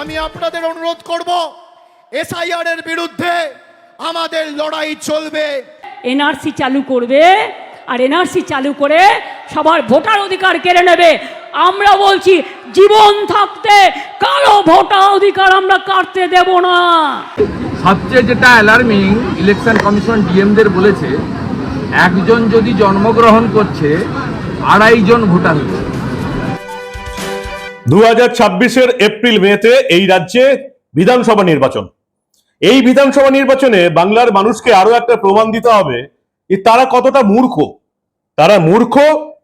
আমি আপনাদের অনুরোধ করব এসআইআর এর বিরুদ্ধে আমাদের লড়াই চলবে। এনআরসি চালু করবে আর এনআরসি চালু করে সবার ভোটার অধিকার কেড়ে নেবে। আমরা বলছি জীবন থাকতে কারও ভোটার অধিকার আমরা কাটতে দেব না। সবচেয়ে যেটা অ্যালার্মিং ইলেকশন কমিশন ডিএমদের বলেছে একজন যদি জন্মগ্রহণ করছে আড়াই জন ভোটার দু হাজার ছাব্বিশের এপ্রিল মেতে এই রাজ্যে বিধানসভা নির্বাচন। এই বিধানসভা নির্বাচনে বাংলার মানুষকে আরও একটা প্রমাণ দিতে হবে যে তারা কতটা মূর্খ। তারা মূর্খ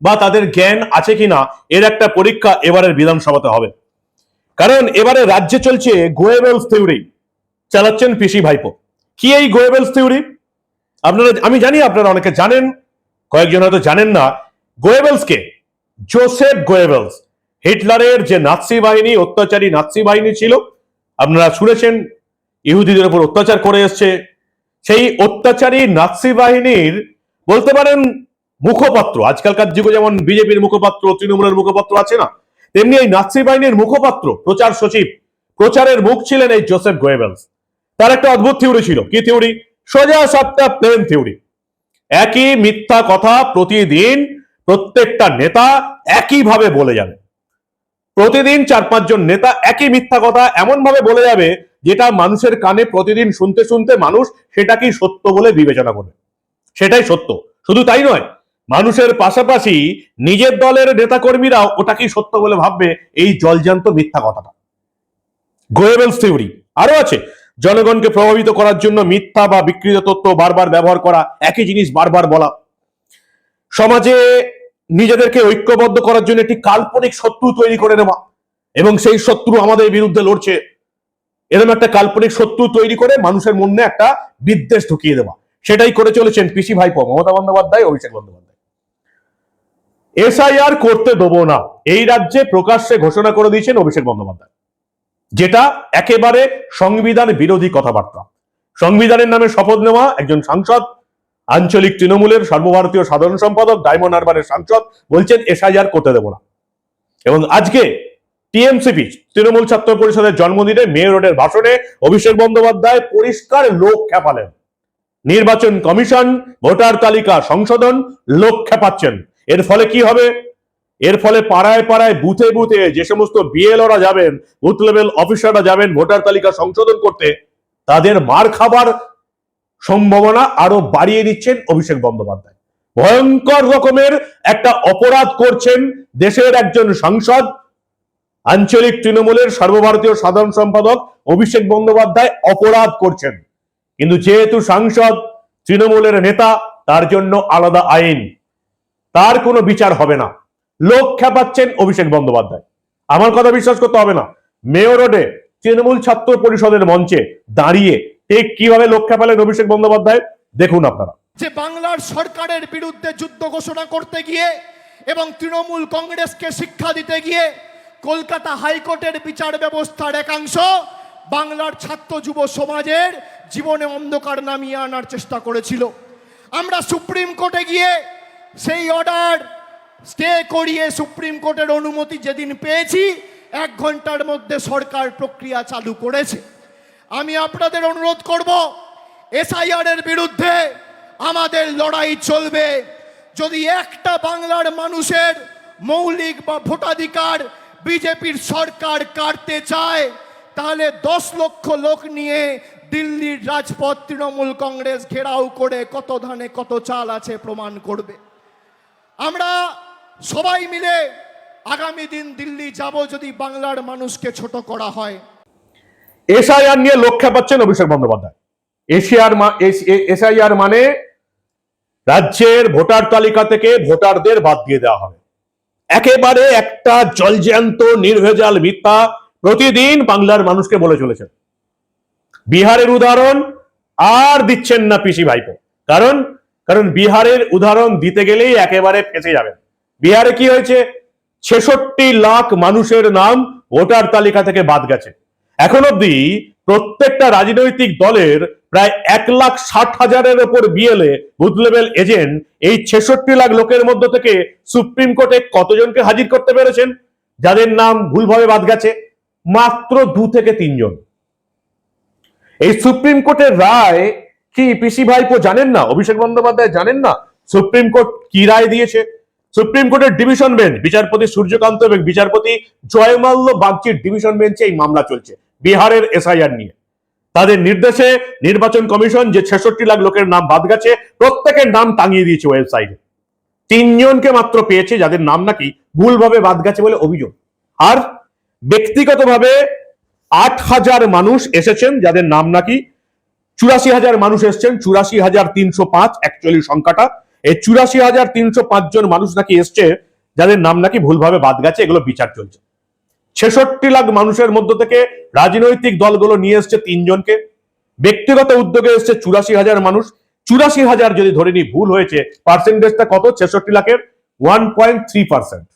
বা তাদের জ্ঞান আছে কিনা এর একটা পরীক্ষা এবারের বিধানসভাতে হবে। কারণ এবারে রাজ্যে চলছে গোয়েবেলস থিওরি। চালাচ্ছেন পিসি ভাইপো। কি এই গোয়েবেলস থিওরি? আপনারা, আমি জানি আপনারা অনেকে জানেন, কয়েকজন হয়তো জানেন না। গোয়েবেলস কে জোসেফ গোয়েবেলস। হিটলারের যে নাৎসি বাহিনী, অত্যাচারী নাৎসি বাহিনী ছিল, আপনারা শুনেছেন, ইহুদিদের উপর অত্যাচার করে এসছে। সেই অত্যাচারী নাৎসি বাহিনীর, বলতে পারেন, মুখপাত্র, আজকালকার যুগে যেমন বিজেপির মুখপাত্র, তৃণমূলের মুখপাত্র আছে না, তেমনি এই নাৎসি বাহিনীর মুখপাত্র, প্রচার সচিব, প্রচারের মুখ ছিলেন এই জোসেফ গোয়েবেলস। তার একটা অদ্ভুত থিওরি ছিল। কি থিওরি? সোজা সাপটা প্লেন থিওরি। একই মিথ্যা কথা প্রতিদিন প্রত্যেকটা নেতা একইভাবে বলে যাবে প্রতিদিন চার পাঁচজন নেতা একই মিথ্যা কথা এমন ভাবে বলে যাবে, যেটা মানুষের কানে প্রতিদিন শুনতে শুনতে মানুষ সেটাকেই সত্য বলে বিবেচনা করবে। সেটাই সত্য। শুধু তাই নয়, মানুষের পাশাপাশি নিজের দলের নেতাকর্মীরাও ওটাকেই সত্য বলে ভাববে, এই জলজান্ত মিথ্যা কথাটা। গোয়েবেলস থিওরি আরও আছে। জনগণকে প্রভাবিত করার জন্য মিথ্যা বা বিকৃত তথ্য বারবার ব্যবহার করা একই জিনিস বারবার বলা। সমাজে নিজেদেরকে ঐক্যবদ্ধ করার জন্য একটি কাল্পনিক শত্রু তৈরি করে নেওয়া। এবং সেই শত্রু আমাদের বিরুদ্ধে লড়ছে। এরকম একটা কাল্পনিক শত্রু তৈরি করে মানুষের মনে একটা বিদ্বেষ ঢুকিয়ে দেওয়া। সেটাই করে চলেছেন পিসি ভাইপো, মমতা বন্দ্যোপাধ্যায়, অভিষেক বন্দ্যোপাধ্যায়। এসআইআর করতে দেবো না। এই রাজ্যে প্রকাশ্যে ঘোষণা করে দিয়েছেন অভিষেক বন্দ্যোপাধ্যায়। যেটা একেবারে সংবিধান বিরোধী কথাবার্তা। সংবিধানের নামে শপথ নেওয়া একজন সাংসদ আঞ্চলিক তৃণমূলের সর্বভারতীয় সাধারণ সম্পাদক ডায়মন্ড হারবারের সাংসদ বলছেন, এসআইআর করতে দেব না। এবং আজকে টিএমসিপি, তৃণমূল ছাত্র পরিষদের জন্মদিনে মেয়র রোডের ভাষণে অভিষেক বন্দ্যোপাধ্যায় পরিষ্কার লোক খেপালেন। নির্বাচন কমিশন, ভোটার তালিকা সংশোধন, লোক খেপাচ্ছেন। এর ফলে কি হবে? এর ফলে পাড়ায় পাড়ায়, বুথে বুথে যে সমস্ত বিএলওরা যাবেন, বুথ লেভেল অফিসাররা যাবেন, ভোটার তালিকা সংশোধন করতে, তাদের মার খাবার সম্ভাবনা আরও বাড়িয়ে দিচ্ছেন অভিষেক বন্দ্যোপাধ্যায়। ভয়ঙ্কর রকমের একটা অপরাধ করছেন দেশের একজন সাংসদ, আঞ্চলিক তৃণমূলের সর্বভারতীয় সাধারণ সম্পাদক অভিষেক বন্দ্যোপাধ্যায় অপরাধ করছেন। কিন্তু যেহেতু সাংসদ, তৃণমূলের নেতা, তার জন্য আলাদা আইন। তার কোনো বিচার হবে না। লোক খেপাচ্ছেন অভিষেক বন্দ্যোপাধ্যায়। আমার কথা বিশ্বাস করতে হবে না। মেয়র রোডে তৃণমূল ছাত্র পরিষদের মঞ্চে দাঁড়িয়ে ঠিক কীভাবে লক্ষ্যে খেপালেন অভিষেক বন্দ্যোপাধ্যায়? দেখুন আপনারা। যে বাংলার সরকারের বিরুদ্ধে যুদ্ধ ঘোষণা করতে গিয়ে এবং তৃণমূল কংগ্রেসকে শিক্ষা দিতে গিয়ে কলকাতা হাইকোর্টের বিচার ব্যবস্থার একাংশ বাংলার ছাত্র যুব সমাজের জীবনে অন্ধকার নামিয়ে আনার চেষ্টা করেছিল। আমরা সুপ্রিম কোর্টে গিয়ে সেই অর্ডার স্টে করিয়ে সুপ্রিম কোর্টের অনুমতি যেদিন পেয়েছি, এক ঘণ্টার মধ্যে সরকার প্রক্রিয়া চালু করেছে। আমি আপনাদের অনুরোধ করব এসআইআর এর বিরুদ্ধে আমাদের লড়াই চলবে। যদি একটা বাংলার মানুষের মৌলিক বা ভোটাধিকার বিজেপির সরকার কাটতে চায়, তাহলে দশ লক্ষ লোক নিয়ে দিল্লির রাজপথ তৃণমূল কংগ্রেস ঘেরাও করে কত ধানে কত চাল আছে প্রমাণ করবে। আমরা সবাই মিলে আগামী দিন দিল্লি যাব যদি বাংলার মানুষকে ছোট করা হয়। এসআইআর নিয়ে লক্ষ্য পাচ্ছেন অভিষেক বন্দ্যোপাধ্যায়। এশিয়ার এসআইআর মানে রাজ্যের ভোটার তালিকা থেকে ভোটারদের বাদ দিয়ে দেওয়া হবে। একেবারে একটা জলজ্যান্ত, নির্ভেজাল মিথ্যা প্রতিদিন বাংলার মানুষকে বলে চলেছেন। বিহারের উদাহরণ আর দিচ্ছেন না পিসি ভাইপো। কারণ কারণ বিহারের উদাহরণ দিতে গেলেই একেবারে ফেঁসে যাবেন। বিহারে কি হয়েছে? ছেষট্টি লাখ মানুষের নাম ভোটার তালিকা থেকে বাদ গেছে। এখন অব্দি প্রত্যেকটা রাজনৈতিক দলের প্রায় এক লাখ ষাট হাজারের ওপর বিএলএ বুথ লেভেল এজেন্ট এই ছেষট্টি লাখ লোকের মধ্য থেকে সুপ্রিম কোর্টে কতজনকে হাজির করতে পেরেছেন? যাদের নাম ভুলভাবে বাদ গেছে, মাত্র দু থেকে তিনজন। এই সুপ্রিম কোর্টের রায় কি পিসি ভাইপো জানেন না? অভিষেক বন্দ্যোপাধ্যায় জানেন না? সুপ্রিম কোর্ট কি রায় দিয়েছে? সুপ্রিম কোর্টের ডিভিশন বেঞ্চ, বিচারপতি সূর্যকান্ত এবং বিচারপতি জয়মাল্য বাগচির ডিভিশন বেঞ্চে এই মামলা চলছে। বিহারের এসআইআর নিয়ে। তাদের নির্দেশে নির্বাচন কমিশন যে ছেষট্টি লাখ লোকের নাম বাদ গেছে, প্রত্যেকের নাম টাঙিয়ে দিয়েছে ওয়েবসাইটে। তিনজনকে মাত্র পেয়েছে যাদের নাম নাকি ভুলভাবে বাদ গেছে বলে অভিযোগ। আর ব্যক্তিগতভাবে আট হাজার মানুষ এসেছেন যাদের নাম নাকি চুরাশি হাজার মানুষ এসেছেন, চুরাশি হাজার তিনশো পাঁচ অ্যাকচুয়ালি সংখ্যাটা। এই চুরাশি হাজার তিনশো পাঁচ জন মানুষ নাকি এসছে যাদের নাম নাকি ভুলভাবে বাদ গেছে, এগুলো বিচার চলছে। ছেষট্টি লাখ মানুষের মধ্য থেকে রাজনৈতিক দলগুলো নিয়ে এসছে তিনজনকে। ব্যক্তিগত উদ্যোগে এসছে চুরাশি হাজার মানুষ। চুরাশি হাজার যদি ধরে নিই ভুল হয়েছে পার্সেন্টেজটা কত? ছেষট্টি লাখের ওয়ান পয়েন্ট থ্রি পার্সেন্ট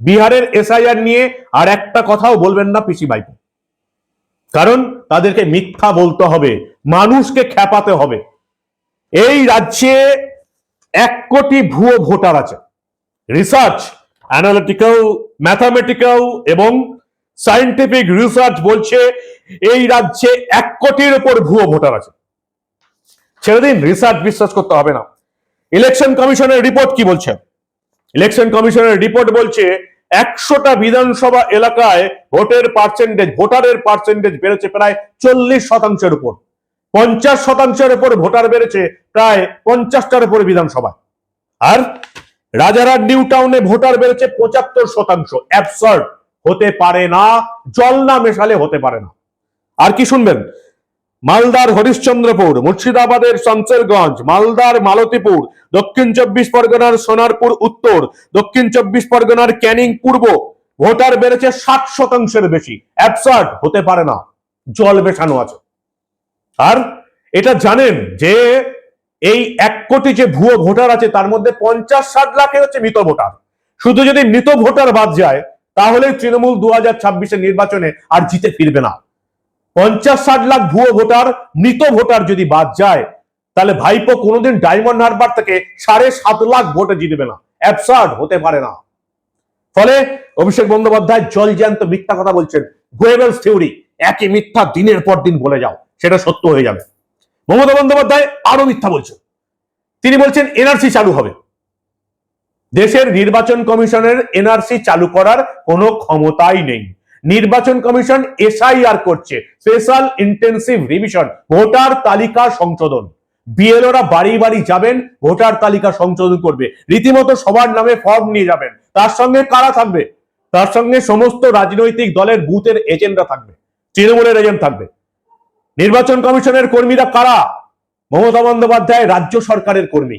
বিহারের এসআইআর নিয়ে আর একটা কথাও বলবেন না পিসি বাইপো কারণ তাদেরকে মিথ্যা বলতে হবে, মানুষকে খেপাতে হবে। এই রাজ্যে এক কোটি ভুয়ো ভোটার আছে। রিসার্চ অ্যানালিটিক্যাল ম্যাথামেটিক্যাল এবং সায়েন্টিফিক রিসার্চ বলছে এই রাজ্যে এক কোটির উপর ভুয়ো ভোটার আছে। ছেড়ে দিন রিসার্চ বিশ্বাস করতে হবে না। ইলেকশন কমিশনের রিপোর্ট কি বলছে? ইলেকশন কমিশনের রিপোর্ট বলছে, একশোটা বিধানসভা এলাকায় ভোটের পার্সেন্টেজ ভোটারের পার্সেন্টেজ বেড়েছে প্রায় চল্লিশ শতাংশের উপর। পঞ্চাশ শতাংশের উপর ভোটার বেড়েছে প্রায় পঞ্চাশটার উপর বিধানসভায়। আর রাজারহাট নিউ টাউনে ভোটার বেড়েছে পঁচাত্তর শতাংশ। অ্যাবসার্ড হতে পারে না, জল না মেশালে হতে পারে না। আর কি শুনবেন? মালদার হরিশ্চন্দ্রপুর, মুর্শিদাবাদের শমশেরগঞ্জ মালদার মালতীপুর, দক্ষিণ চব্বিশ পরগনার সোনারপুর উত্তর, দক্ষিণ চব্বিশ পরগনার ক্যানিং পূর্ব। ভোটার বেড়েছে ষাট শতাংশের বেশি। অ্যাবসার্ড হতে পারে না, জল মেশানো আছে। আর এটা জানেন যে এই এক কোটি যে ভুয়ো ভোটার আছে, তার মধ্যে পঞ্চাশ ষাট লাখে হচ্ছে মৃত ভোটার। শুধু যদি মৃত ভোটার বাদ যায়, তাহলে তৃণমূল দু হাজার নির্বাচনে আর জিতে ফিরবে না। পঞ্চাশ ষাট লাখ ভুয়ো ভোটার, মৃত ভোটার যদি বাদ যায়, তাহলে ভাইপো কোনোদিন ডায়মন্ড হারবার থেকে সাড়ে সাত লাখ ভোটে জিতবে না। অ্যাবসার্ড হতে পারে না। ফলে অভিষেক বন্দ্যোপাধ্যায় জল জ্যান্ত মিথ্যা কথা বলছেন। গোয়েবেলস থিওরি, একই মিথ্যা দিনের পর দিন বলে যাও, সেটা সত্য হয়ে যাবে। মমতা বন্দ্যোপাধ্যায় আরও মিথ্যা বলছেন। তিনি বলছেন, এনআরসি চালু হবে। দেশের নির্বাচন কমিশনের এনআরসি চালু করার কোনো ক্ষমতাই নেই। নির্বাচন কমিশন এসআইআর করছে, স্পেশাল ইন্টেন্সিভ রিভিশন, ভোটার তালিকা সংশোধন। বিএলওরা বাড়ি বাড়ি যাবেন, ভোটার তালিকা সংশোধন করবে। রীতিমতো সবার নামে ফর্ম নিয়ে যাবেন। তার সঙ্গে কারা থাকবে? তার সঙ্গে সমস্ত রাজনৈতিক দলের বুথের এজেন্টরা থাকবে। তৃণমূলের এজেন্ট থাকবে। নির্বাচন কমিশনের কর্মীরা কারা? মমতা বন্দ্যোপাধ্যায় রাজ্য সরকারের কর্মী।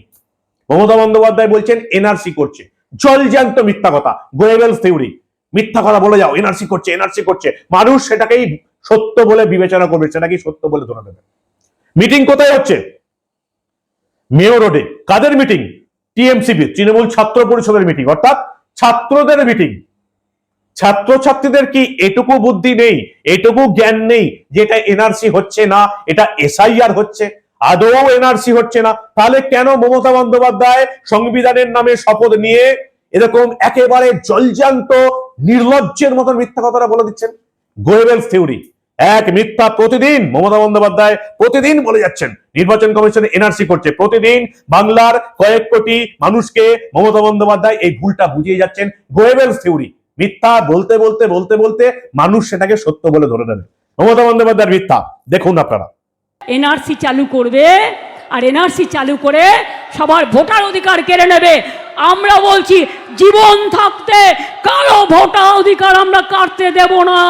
মমতা বন্দ্যোপাধ্যায় বলছেন, এনআরসি করছে। জলজ্যান্ত মিথ্যা কথা, গোয়েবেলস থিওরি। মিথ্যা কথা বলে যাও, এনআরসি করছে এনআরসি করছে। মানুষ সেটাকেই সত্য বলে বিবেচনা করবে, সেটাকেই সত্য বলে ধরে দেবে মিটিং কোথায় হচ্ছে? মেয়র রোডে। কাদের মিটিং? টিএমসিবি তৃণমূল ছাত্র পরিষদের মিটিং, অর্থাৎ ছাত্রদের মিটিং। ছাত্রছাত্রীদের কি এটুকু বুদ্ধি নেই? এটুকু জ্ঞান নেই যে এটা এনআরসি হচ্ছে না, এটা এসআইআর হচ্ছে? আদৌ এনআরসি হচ্ছে না? তাহলে কেন মমতা বন্দ্যোপাধ্যায় সংবিধানের নামে শপথ নিয়ে এরকম একেবারে জলজান্ত, নির্লজ্জের মতন মিথ্যা কথাটা বলে দিচ্ছেন? গোয়েবেলস থিওরি এক মিথ্যা প্রতিদিন মমতা বন্দ্যোপাধ্যায় প্রতিদিন বলে যাচ্ছেন। নির্বাচন কমিশন এনআরসি করছে। প্রতিদিন বাংলার কয়েক কোটি মানুষকে মমতা বন্দ্যোপাধ্যায় এই ভুলটা বুঝিয়ে যাচ্ছেন। গোয়েবেলস থিওরি মিথ্যা বলতে বলতে বলতে বলতে মানুষ সেটাকে সত্য বলে ধরে নেবে। মমতা বন্দ্যোপাধ্যায়ের মিথ্যা, দেখুন আপনারা। এনআরসি চালু করবে আর এনআরসি চালু করে সবার ভোটার অধিকার কেড়ে নেবে। আমরা বলছি, জীবন থাকতে কারও ভোটার অধিকার আমরা কাটতে দেব না।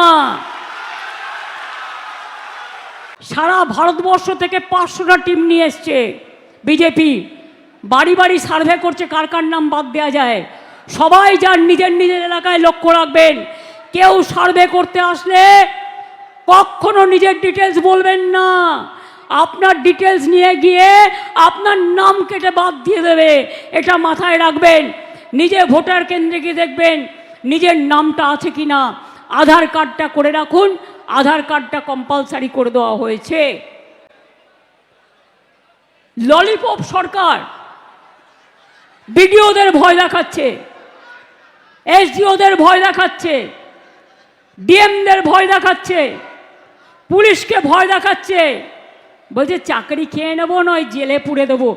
সারা ভারতবর্ষ থেকে পাঁচশোটা টিম নিয়ে এসছে বিজেপি। বাড়ি বাড়ি সার্ভে করছে কার কার নাম বাদ দেওয়া যায়। সবাই যার নিজের নিজের এলাকায় লক্ষ্য রাখবেন, কেউ সার্ভে করতে আসলে কখনো নিজের ডিটেলস বলবেন না। আপনার ডিটেলস নিয়ে গিয়ে আপনার নাম কেটে বাদ দিয়ে দেবে, এটা মাথায় রাখবেন। নিজে ভোটার কেন্দ্রে গিয়ে দেখবেন নিজের নামটা আছে কি না আধার কার্ডটা করে রাখুন, আধার কার্ডটা কম্পালসারি করে দেওয়া হয়েছে। ললিপপ সরকার বিডিওদের ভয় দেখাচ্ছে। এসডিওদের ভয় দেখাচ্ছে, ডিএমদের ভয় দেখাচ্ছে, পুলিশকে ভয় দেখাচ্ছে। বলছে, চাকরি খেয়ে নেব নয়, জেলে পুড়ে দেবো।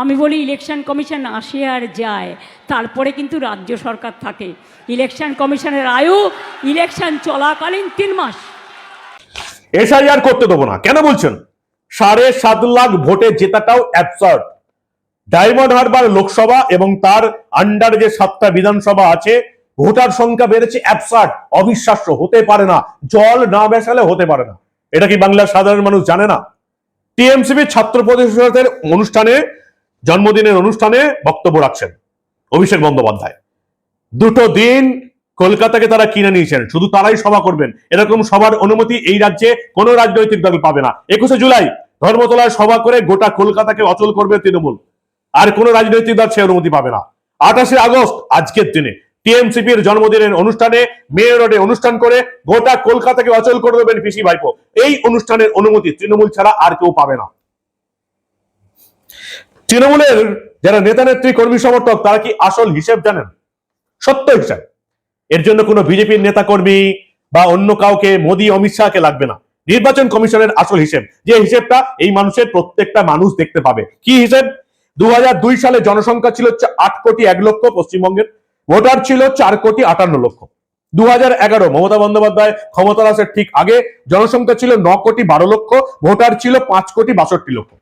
আমি বলি, ইলেকশন কমিশন আসে আর যায়, তারপরে কিন্তু রাজ্য সরকার থাকে। ইলেকশন কমিশনের আয়ু, ইলেকশন চলাকালীন তিন মাস। এসআইআর করতে দেবো না, কেন বলছেন? সাড়ে সাত লাখ ভোটে জেতাটাও অ্যাবসার্ড ডায়মন্ড হারবার লোকসভা এবং তার আন্ডার যে সাতটা বিধানসভা আছে ভোটার সংখ্যা বেড়েছে অ্যাবসার্ড, অবিশ্বাস্য, হতে পারে না। জল না মেশালে হতে পারে না। এটা কি বাংলার সাধারণ মানুষ জানে না? টিএমসিবি ছাত্র পরিষদের অনুষ্ঠানে, জন্মদিনের অনুষ্ঠানে বক্তব্য রাখছেন অভিষেক বন্দ্যোপাধ্যায়। দুটো দিন কলকাতাকে তারা কিনে নিয়েছেন, শুধু তারাই সভা করবেন। এরকম সবার অনুমতি এই রাজ্যে কোনো রাজনৈতিক দল পাবে না। একুশে জুলাই, ধর্মতলায় সভা করে গোটা কলকাতাকে অচল করবে তৃণমূল। আর কোনো রাজনৈতিক দল সে অনুমতি পাবে না। আঠাশে আগস্ট, আজকের দিনে। টিএমসিপির জন্মদিনের অনুষ্ঠানে মেয়র রোডে অনুষ্ঠান করে গোটা কলকাতাকে অচল করে দেবেন পিসি ভাইপো। এই অনুষ্ঠানের অনুমতি তৃণমূল ছাড়া আর কেউ পাবে না। তৃণমূলের যারা নেতা নেত্রী, কর্মী সমর্থক, তারা কি আসল হিসেব জানেন? সত্য হিসাব। এর জন্য কোনো বিজেপির নেতা কর্মী বা অন্য কাউকে মোদী, অমিত শাহকে লাগবে না। নির্বাচন কমিশনের আসল হিসেব। যে হিসেবটা এই মানুষের প্রত্যেকটা মানুষ দেখতে পাবে। কি হিসেব? দু হাজার দুই সালে জনসংখ্যা ছিল হচ্ছে আট কোটি এক লক্ষ পশ্চিমবঙ্গের। ভোটার ছিল চার কোটি আটান্ন লক্ষ। দু এগারো, মমতা বন্দ্যোপাধ্যায় ক্ষমতার আসার ঠিক আগে জনসংখ্যা ছিল ন কোটি বারো লক্ষ, ভোটার ছিল পাঁচ কোটি বাষট্টি লক্ষ।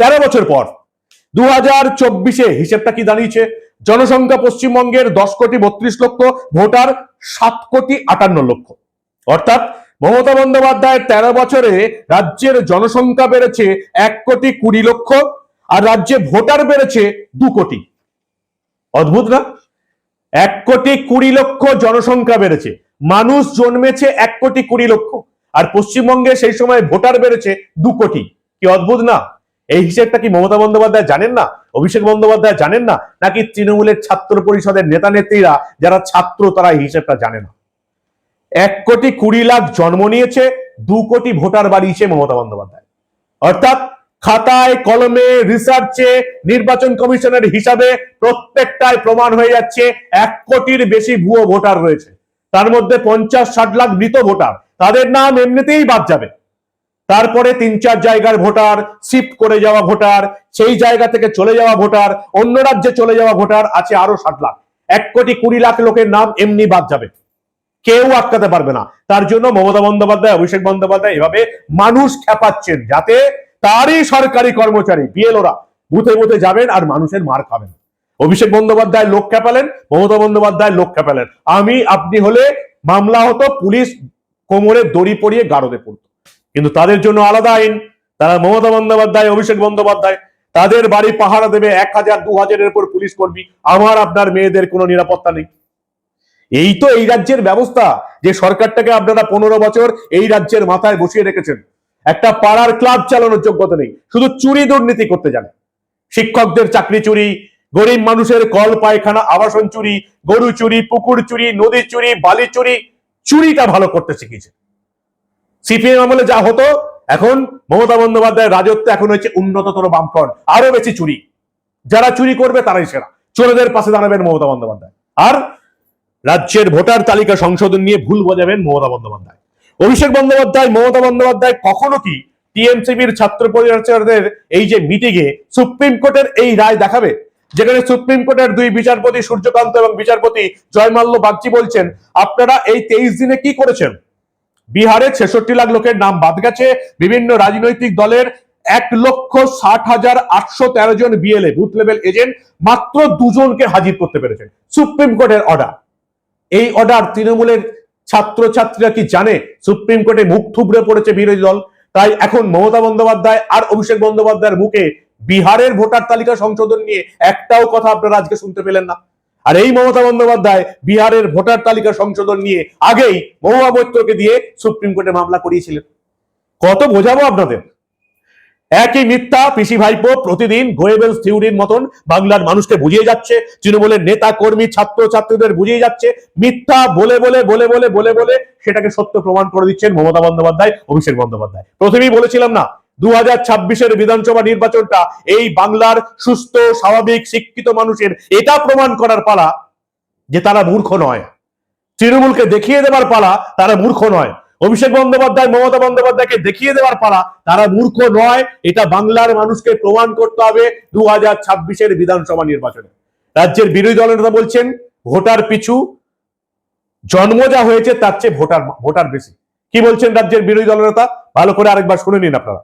তেরো বছর পর দু হাজার চব্বিশে হিসেবটা কি দাঁড়িয়েছে? জনসংখ্যা পশ্চিমবঙ্গের দশ কোটি বত্রিশ লক্ষ, ভোটার সাত কোটি আটান্ন লক্ষ। অর্থাৎ মমতা বন্দ্যোপাধ্যায় তেরো বছরে রাজ্যের জনসংখ্যা বেড়েছে এক কোটি কুড়ি লক্ষ, আর রাজ্যে ভোটার বেড়েছে দু কোটি। অদ্ভুত না? এক কোটি কুড়ি লক্ষ জনসংখ্যা বেড়েছে। মানুষ জন্মেছে এক কোটি কুড়ি লক্ষ। আর পশ্চিমবঙ্গে সেই সময় ভোটার বেড়েছে দু কোটি। কি অদ্ভুত না? এই হিসেবটা কি মমতা বন্দ্যোপাধ্যায় জানেন না? অভিষেক বন্দ্যোপাধ্যায় জানেন না? নাকি তৃণমূলের ছাত্র পরিষদের নেতা নেত্রীরা যারা ছাত্র তারা এই হিসেবটা জানে না? এক কোটি কুড়ি লাখ জন্ম নিয়েছে, দু কোটি ভোটার বাড়িয়েছে মমতা বন্দ্যোপাধ্যায়। অর্থাৎ খাতায়, কলমে রিসার্চে নির্বাচন কমিশনের হিসাবে প্রত্যেকটায় প্রমাণ হয়ে যাচ্ছে। এক কোটির বেশি ভুয়ো ভোটার রয়েছে। তার মধ্যে পঞ্চাশ, ষাট লাখ মৃত ভোটার। তাদের নাম এমনিতেই বাদ যাবে। তারপরে তিন চার জায়গার ভোটার শিফট করে যাওয়া ভোটার, সেই জায়গা থেকে চলে যাওয়া ভোটার, অন্য রাজ্যে চলে যাওয়া ভোটার আছে আরও ষাট লাখ। এক কোটি কুড়ি লাখ লোকের নাম এমনি বাদ যাবে। কেউ আটকাতে পারবে না। তার জন্য মমতা বন্দ্যোপাধ্যায়, অভিষেক বন্দ্যোপাধ্যায় এভাবে মানুষ খেপাচ্ছেন যাতে তারই সরকারি কর্মচারী বিএলওরা বুথে বুথে যাবেন আর মানুষের মার খাবেন। অভিষেক বন্দ্যোপাধ্যায় লোক খেপালেন, মমতা বন্দ্যোপাধ্যায় লোক খেপালেন। আমি, আপনি হলে মামলা হতো, পুলিশ কোমরে দড়ি পরিয়ে গারদে পড়তো। কিন্তু তাদের জন্য আলাদা আইন। তারা মমতা বন্দ্যোপাধ্যায়, অভিষেক বন্দ্যোপাধ্যায়, তাদের বাড়ি পাহারা দেবে এক হাজার, দু হাজারের উপর পুলিশ কর্মী। আমার, আপনার মেয়েদের কোনো নিরাপত্তা নেই। এই তো এই রাজ্যের ব্যবস্থা যে সরকারটাকে আপনারা পনেরো বছর এই রাজ্যের মাথায় বসিয়ে রেখেছেন। একটা পাড়ার ক্লাব চালানোর যোগ্যতা নেই। শুধু চুরি দুর্নীতি করতে জানে। শিক্ষকদের চাকরি চুরি, গরিব মানুষের কল, পায়খানা, আবাসন চুরি, গরু চুরি, পুকুর চুরি, নদী চুরি, বালি চুরি, চুরিটা ভালো করতে শিখেছে। সিপিএম আমলে যা হতো, এখন মমতা বন্দ্যোপাধ্যায়ের রাজত্ব এখন হচ্ছে উন্নততর বামফ্রন্ট আরও বেশি চুরি। যারা চুরি করবে তারাই সেরা। চোরদের পাশে দাঁড়াবেন মমতা বন্দ্যোপাধ্যায়। আর রাজ্যের ভোটার তালিকা সংশোধন নিয়ে ভুল বোঝাবেন মমতা বন্দ্যোপাধ্যায়। অভিষেক বন্দ্যোপাধ্যায়, মমতা বন্দ্যোপাধ্যায় কখনো কি টিএমসিবির ছাত্র পরিষদের এই যে মিটিংয়ে সুপ্রিম কোর্টের এই রায় দেখাবে? যেখানে সুপ্রিম কোর্টের দুই বিচারপতি সূর্যকান্ত এবং বিচারপতি জয়মাল্য বাগচি বলছেন, আপনারা এই তেইশ দিনে কি করেছেন? বিহারে ছেষট্টি লাখ লোকের নাম বাদ গেছে, বিভিন্ন রাজনৈতিক দলের এক লক্ষ ষাট হাজার আটশো তেরো জন বিএলএ বুথ লেভেল এজেন্ট মাত্র দুজনকে হাজির করতে পেরেছেন। সুপ্রিম কোর্টের অর্ডার এই অর্ডার তৃণমূলের ছাত্রছাত্রীরা কি জানে? সুপ্রিম কোর্টে মুখ থুবড়ে পড়েছে বিরোধী দল। তাই এখন মমতা বন্দ্যোপাধ্যায় আর অভিষেক বন্দ্যোপাধ্যায়ের মুখে বিহারের ভোটার তালিকা সংশোধন নিয়ে একটাও কথা আপনারা আজকে শুনতে পেলেন না। আর এই মমতা বন্দ্যোপাধ্যায় বিহারের ভোটার তালিকা সংশোধন নিয়ে আগেই মহুয়া মৈত্রকে দিয়ে সুপ্রিম কোর্টে মামলা করিয়েছিলেন। কত বোঝাবো আপনাদের? একই মিথ্যা পিসি ভাইপো প্রতিদিন গোয়েবেলস থিওরির মতন বাংলার মানুষকে বুঝিয়ে যাচ্ছে। তৃণমূলের নেতা, কর্মী, ছাত্র, ছাত্রীদের বুঝিয়ে যাচ্ছে। মিথ্যা বলে বলে বলে বলে বলে বলে সেটাকে সত্য প্রমাণ করে দিচ্ছেন মমতা বন্দ্যোপাধ্যায়, অভিষেক বন্দ্যোপাধ্যায়। প্রথমেই বলেছিলাম না দু হাজার ছাব্বিশের বিধানসভা নির্বাচনটা এই বাংলার সুস্থ, স্বাভাবিক, শিক্ষিত মানুষের এটা প্রমাণ করার পালা যে তারা মূর্খ নয়। তৃণমূলকে দেখিয়ে দেবার পালা তারা মূর্খ নয়। অভিষেক বন্দ্যোপাধ্যায়, মমতা বন্দ্যোপাধ্যায়কে দেখিয়ে দেওয়ার পালা। তারা মূর্খ নয়, এটা বাংলার মানুষকে প্রমাণ করতে হবে দু হাজার ছাব্বিশের বিধানসভা নির্বাচনে। রাজ্যের বিরোধী দলনেতা বলছেন, ভোটার পিছু, জন্ম যা হয়েছে তার চেয়ে ভোটার ভোটার বেশি। কি বলছেন রাজ্যের বিরোধী দলনেতা ভালো করে আরেকবার শুনে নিন আপনারা।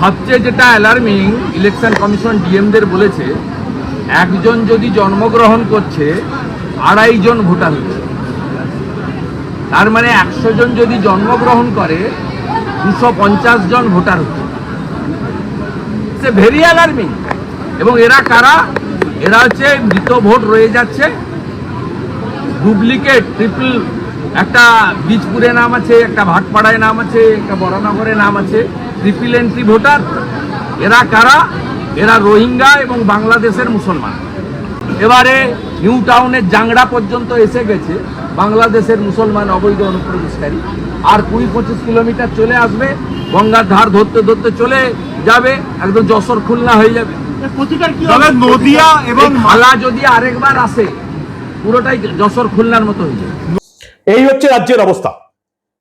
সবচেয়ে যেটা অ্যালার্মিং ইলেকশন কমিশন ডিএমদের বলেছে, একজন যদি জন্মগ্রহণ করছে, আড়াই জন ভোটার হচ্ছে তার মানে একশো জন যদি জন্মগ্রহণ করে, দুশো পঞ্চাশ জন ভোটার হচ্ছে ভেরি অ্যালার্মিং এবং এরা কারা? এরা হচ্ছে মৃত ভোট রয়ে যাচ্ছে। ডুপ্লিকেট ট্রিপল একটা বীজপুরে নাম আছে, একটা ভাটপাড়ায় নাম আছে, একটা বরানগরে নাম আছে ট্রিপল এন্ট্রি ভোটার। এরা কারা? এরা রোহিঙ্গা এবং বাংলাদেশের মুসলমান। এবারে নিউ টাউনের জাংড়া পর্যন্ত এসে গেছে। বাংলাদেশের মুসলমান অবৈধ অনুপ্রবেশকারী। আর কুড়ি পঁচিশ কিলোমিটার চলে আসবে গঙ্গার ধার ধরতে ধরতে চলে যাবে একদম যশোর খুলনা হয়ে যাবে। তবে নদিয়া এবং এবং মালা যদি আরেকবার আসে পুরোটাই যশোর খুলনার মতো হয়ে যাবে। এই হচ্ছে রাজ্যের অবস্থা।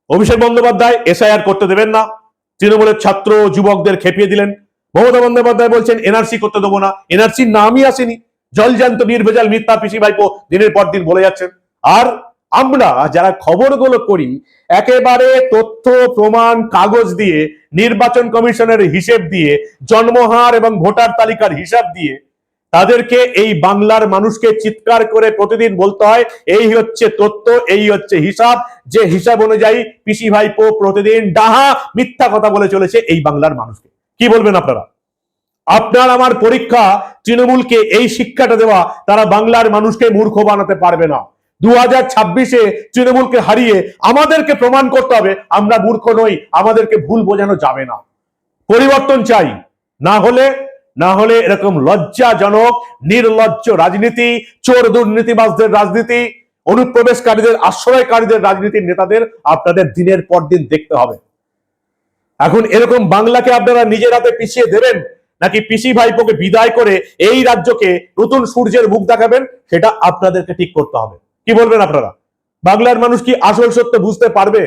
অভিষেক বন্দ্যোপাধ্যায় এসআইআর করতে দেবেন না। তৃণমূলের ছাত্র যুবকদের খেপিয়ে দিলেন। মমতা বন্দ্যোপাধ্যায় বলছেন এনআরসি করতে দেবো না। এনআরসির নামই আসেনি। জলজান্ত নির্ভেজাল মিথ্যা পিসি ভাইপো দিনের পর দিন বলে যাচ্ছেন। আর আমরা যারা খবরগুলো করি, একেবারে তথ্য, প্রমাণ, কাগজ দিয়ে, নির্বাচন কমিশনের হিসেব দিয়ে, জন্মহার এবং ভোটার তালিকার হিসাব দিয়ে, তাদেরকে এই বাংলার মানুষকে চিৎকার করে প্রতিদিন বলতে হয়, এই হচ্ছে তথ্য, এই হচ্ছে হিসাব, যে হিসাব অনুযায়ী পিসি ভাইপো প্রতিদিন ডাহা মিথ্যা কথা বলে চলেছে এই বাংলার মানুষকে। কি বলবেন আপনারা? আপনার আমার পরীক্ষা তৃণমূলকে এই শিক্ষাটা দেওয়া, তারা বাংলার মানুষকে মূর্খ বানাতে পারবে না। দু হাজার ছাব্বিশে তৃণমূলকে হারিয়ে আমাদেরকে প্রমাণ করতে হবে, আমরা মূর্খ নই, আমাদেরকে ভুল বোঝানো যাবে না। পরিবর্তন চাই, না হলে না হলে এরকম লজ্জাজনক, নির্লজ্জ রাজনীতি, চোর দুর্নীতিবাজদের রাজনীতি, অনুপ্রবেশকারীদের, আশ্রয়কারীদের রাজনীতির নেতাদের আপনাদের দিনের পর দিন দেখতে হবে। এখন এরকম বাংলাকে আপনারা নিজের হাতে পিছিয়ে দেবেন, নাকি পিসি ভাইপোকে বিদায় করে এই রাজ্যকে নতুন সূর্যের মুখ দেখাবেন, সেটা আপনাদেরকে ঠিক করতে হবে। কি বলবেন আপনারা? বাংলার মানুষ কি আসল সত্য বুঝতে পারবে?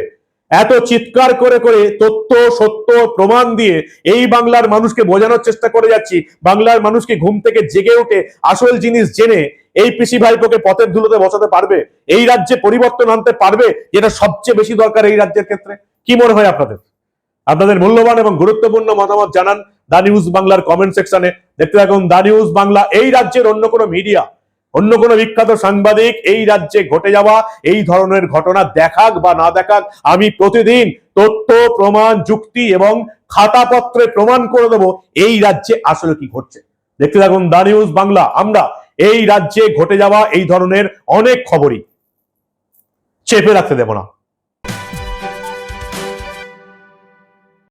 এত চিৎকার করে করে তথ্য, সত্য, প্রমাণ দিয়ে এই বাংলার মানুষকে বোঝানোর চেষ্টা করে যাচ্ছি। বাংলার মানুষকে ঘুম থেকে জেগে উঠে আসল জিনিস জেনে এই পিসি ভাইপোকে পথের ধুলোতে বসাতে পারবে? এই রাজ্যে পরিবর্তন আনতে পারবে? যেটা সবচেয়ে বেশি দরকার এই রাজ্যের ক্ষেত্রে? কি মনে হয় আপনাদের? আপনাদের মূল্যবান এবং গুরুত্বপূর্ণ মতামত জানান দা নিউজ বাংলার কমেন্ট সেকশনে দেখতে থাকুন দা নিউজ বাংলা, এই রাজ্যের অন্য কোনো মিডিয়া অন্য কোন বিখ্যাত সাংবাদিক এই রাজ্যে ঘটে যাওয়া, এই ধরনের ঘটনা দেখাক বা না দেখাক, আমি প্রতিদিন তথ্য, প্রমাণ, যুক্তি এবং খাতাপত্রে প্রমাণ করে দেব এই রাজ্যে আসলে কি ঘটছে। দেখতে থাকুন দা নিউজ বাংলা। আমরা এই রাজ্যে ঘটে যাওয়া এই ধরনের অনেক খবরই চেপে রাখতে দেব না।